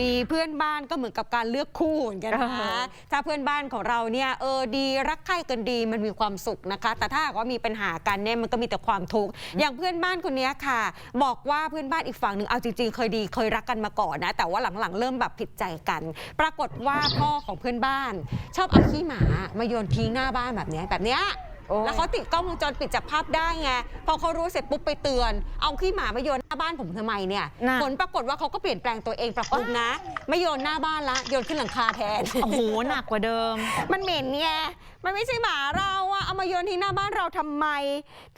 มีเพื่อนบ้านก็เหมือนกับการเลือกคู่เหมือนกันนะคะถ้าเพื่อนบ้านของเราเนี่ยเออดีรักใคร่กันดีมันมีความสุขนะคะ แต่ถ้าหากว่ามีปัญหากันเนี่ยมันก็มีแต่ความทุกข์ อย่างเพื่อนบ้านคนเนี้ยค่ะ บอกว่าเพื่อนบ้านอีกฝั่งหนึ่งเอาจริงๆ เคยดีเคยรักกันมาก่อนนะ แต่ว่าหลังๆ เริ่มแบบผิดใจกัน ปรากฏว่าพ่อของเพื่อนบ้าน ชอบเอาขี้หมามาโยนทิ้งหน้าบ้านแบบเนี้ยแบบเนี้ย โอ้ย แล้วเขาติดกล้องวงจรปิดจับภาพได้ไงพอเขารู้เสร็จปุ๊บไปเตือน เอาขี้หมามาโยนหน้าบ้านผมทำไมเนี่ยน่ะ ผลปรากฏว่าเขาก็เปลี่ยนแปลงตัวเองปรับปรุงนะ ไม่โยนหน้าบ้านละโยนขึ้นหลังคาแทน โอ้โห หนักกว่าเดิม มันเหม็นไง มันไม่ใช่หมาเราอะเอามาโยนทิ้งหน้าบ้านเราทำไม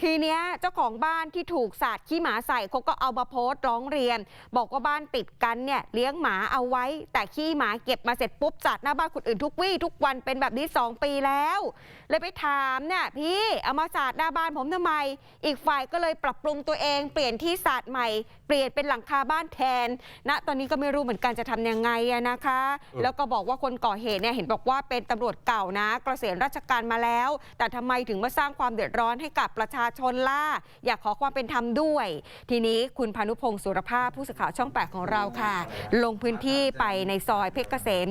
ทีเนี้ยเจ้าของบ้านที่ถูกสาดขี้หมาใส่เขาก็เอามาโพสต์ร้องเรียน บอกว่าบ้านติดกันเนี่ยเลี้ยงหมาเอาไว้ แต่ขี้หมาเก็บมาเสร็จปุ๊บสาดหน้าบ้านคนอื่นทุกวี่ทุกวันเป็นแบบนี้ 2 ปีแล้ว เลยไปถามเนี่ยพี่เอามาสาดหน้าบ้านผมทำไม อีกฝ่ายก็เลยปรับปรุงตัวเอง เปลี่ยนที่สาดใหม่ เปลี่ยนเป็นหลังคาบ้านแทนณตอนนี้ก็ไม่รู้เหมือนกันจะทำยังไงอะนะคะ แล้วก็บอกว่าคนก่อเหตุเนี่ยเห็นบอกว่าเป็นตำรวจเก่านะเกษียณราชการมาแล้ว แต่ทำไมถึงมาสร้างความเดือดร้อนให้กับประชาชนล่ะอยากขอความเป็นธรรมด้วย ทีนี้คุณพานุพงศ์สุรภาพผู้สื่อข่าวช่องแปดของเราค่ะ ลงพื้นที่ไปในซอยเพชรเกษม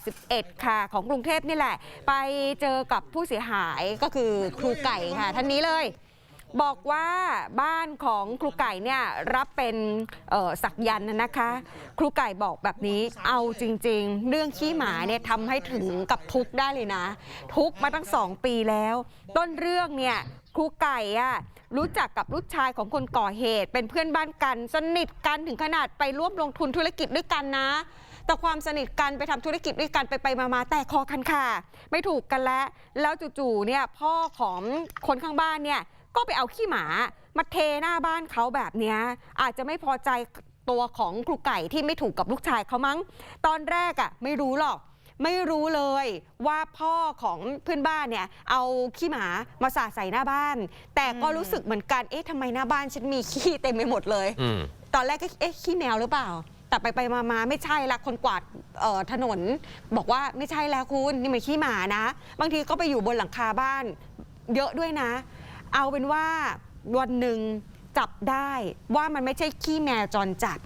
81 ค่ะ ของกรุงเทพนี่แหละ ไปเจอกับผู้เสียหายก็คือครูไก่ค่ะท่านนี้เลย บอกว่าบ้านของครูไก่เนี่ยรับเป็นสักยันต์นะคะ ครูไก่บอกแบบนี้เอาจริง ๆ เรื่องขี้หมาเนี่ยทำให้ถึงกับทุกข์ได้เลยนะ ทุกข์มาตั้งสองปีแล้ว ต้นเรื่องเนี่ยครูไก่อะรู้จักกับลูกชายของคนก่อเหตุ เป็นเพื่อนบ้านกัน สนิทกันถึงขนาดไปร่วมลงทุนธุรกิจด้วยกันนะ แต่ความสนิทกันไปทำธุรกิจด้วยกันไปไปมามาแต่คอกันค่ะ ไม่ถูกกันแล้วแล้วจู่ๆเนี่ยพ่อของคนข้างบ้านเนี่ยก็ไปเอาขี้หมามาเทหน้าบ้านเขาแบบเนี้ยอาจจะไม่พอใจตัวของครูไก่ที่ไม่ถูกกับลูกชายเขามั้ง ตอนแรกอะ่ะไม่รู้หรอกไม่รู้เลยว่าพ่อของเพื่อนบ้านเนี่ย เอาขี้หมามาสาดใส่หน้าบ้าน แต่ก็รู้สึกเหมือนกันเอ๊ะทำไมหน้าบ้านฉันมีขี้เต็มไปหมดเลยอืมตอนแรกก็เอ๊ะขี้แมวหรือเปล่า แต่ไปไปมามาไม่ใช่ละคนกวาดเอ่อถนน บอกว่าไม่ใช่แล้วคุณนี่มันขี้หมานะ บางทีก็ไปอยู่บนหลังคาบ้าน เยอะด้วยนะ เอาเป็นว่าวันหนึ่งจับได้ว่ามันไม่ใช่ขี้แมวจรจัด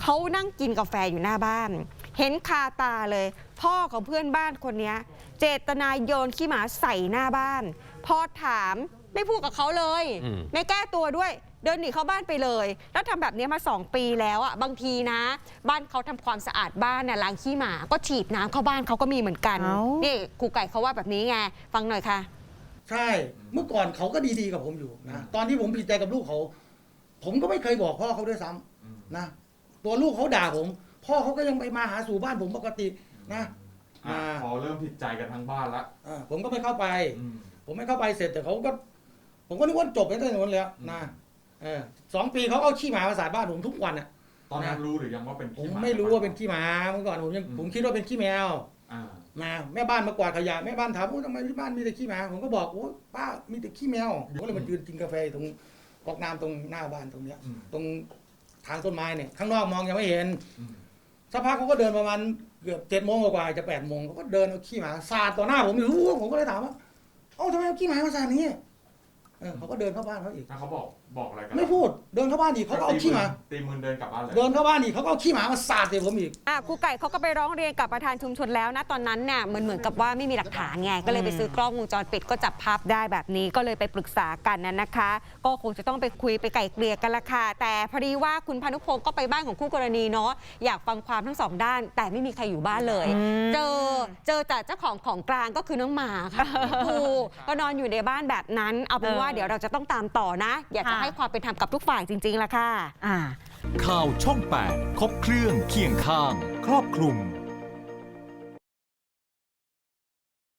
เขานั่งกินกาแฟอยู่หน้าบ้าน เห็นคาตาเลย พ่อของเพื่อนบ้านคนนี้เจตนาโยนขี้หมาใส่หน้าบ้าน พอถาม ไม่พูดกับเขาเลย อืม ไม่แก้ตัวด้วย เดินหนีเข้าบ้านไปเลย แล้วทำแบบนี้มา 2 ปีแล้วอะบางทีนะ บ้านเขาทำความสะอาดบ้านน่ะล้างขี้หมาก็ฉีดน้ำเข้าบ้านเขาก็มีเหมือนกันเอ้า นี่ครูไก่เขาว่าแบบนี้ไงฟังหน่อยค่ะ ใช่ เมื่อก่อนเขาก็ดีๆกับผมอยู่นะ ตอนที่ผมผิดใจกับลูกเขา ผมก็ไม่เคยบอกพ่อเขาด้วยซ้ำนะ ตัวลูกเขาด่าผม พ่อเขาก็ยังไปมาหาสู่บ้านผมปกตินะ อะมา พอเริ่มผิดใจกันทั้งบ้านละอ่าผมก็ไม่เข้าไป อืม ผมไม่เข้าไปเสร็จแต่เขาก็ ผมก็นึกว่าจบไปตั้งแต่นั้นแล้วอืมนะเออสองปีเขาเอาขี้หมามาสาดบ้านผมทุกวันอะ ตอนนั้นรู้หรือยังว่าเป็นผมขี้หมาไม่รู้ว่าเป็นขี้หมาเมื่อก่อนผมยังผมคิดว่าเป็นขี้แมว อ่านะแม่บ้านมากวาดขยะแม่บ้านถามว่าทำไมที่บ้านมีแต่ขี้หมาผมก็บอกโอ้ป้ามีแต่ขี้แมวผมก็เลยมายืนกินกาแฟอยู่ตรงกอกน้ำตรงหน้าบ้านตรงเนี้ย อืมตรงทางต้นไม้เนี่ยข้างนอกมองยังไม่เห็นอืมสักพักเขาก็เดินประมาณเกือบเจ็ดโมงกว่าๆจะแปดโมงเขาก็เดินเอาขี้หมาสาดต่อหน้าผมอยู่ผมก็เลยถามว่าเอ้าทำไมเอาขี้หมามาสาดอย่างนี้ เออเขาก็เดินเข้าบ้านเขาอีกแล้วเขาบอกบอกอะไรกันไม่พูดเดินเข้าบ้านอีกเขาก็เอาขี้หมาตีมือเดินกลับบ้านเลยเดินเข้าบ้านอีกเขาก็เอาขี้หมามาสาดใส่ผมอีก อะครูไก่เขาก็ไปร้องเรียนกับประธานชุมชนแล้วนะตอนนั้นเนี่ยเหมือนเหมือนกับว่าไม่มีหลักฐานไง ก็เลยไปซื้อกล้องวงจรปิดก็จับภาพได้แบบนี้ก็เลยไปปรึกษากันนั้นนะคะ ก็คงจะต้องไปคุยไปไก่เกลี่ยกันละค่ะแต่พอดีว่าคุณพานุพงศ์ก็ไปบ้านของคู่กรณีเนาะอยากฟังความทั้งสองด้าน แต่ไม่มีใครอยู่บ้านเลย เจอเจอแต่เจ้าของของกลางก็คือน้องหมาค่ะครูก็นอนอยู่ในบ้านแบบนั้นเอาเป็นว่าเออเดี๋ยวเราจะต้องตามต่อนะ อยากจะค่ะให้ความเป็นธรรมกับทุกฝ่ายจริงๆละค่ะอ่าข่าวช่อง 8 ครบเครื่องเคียงข้าง ครอบคลุม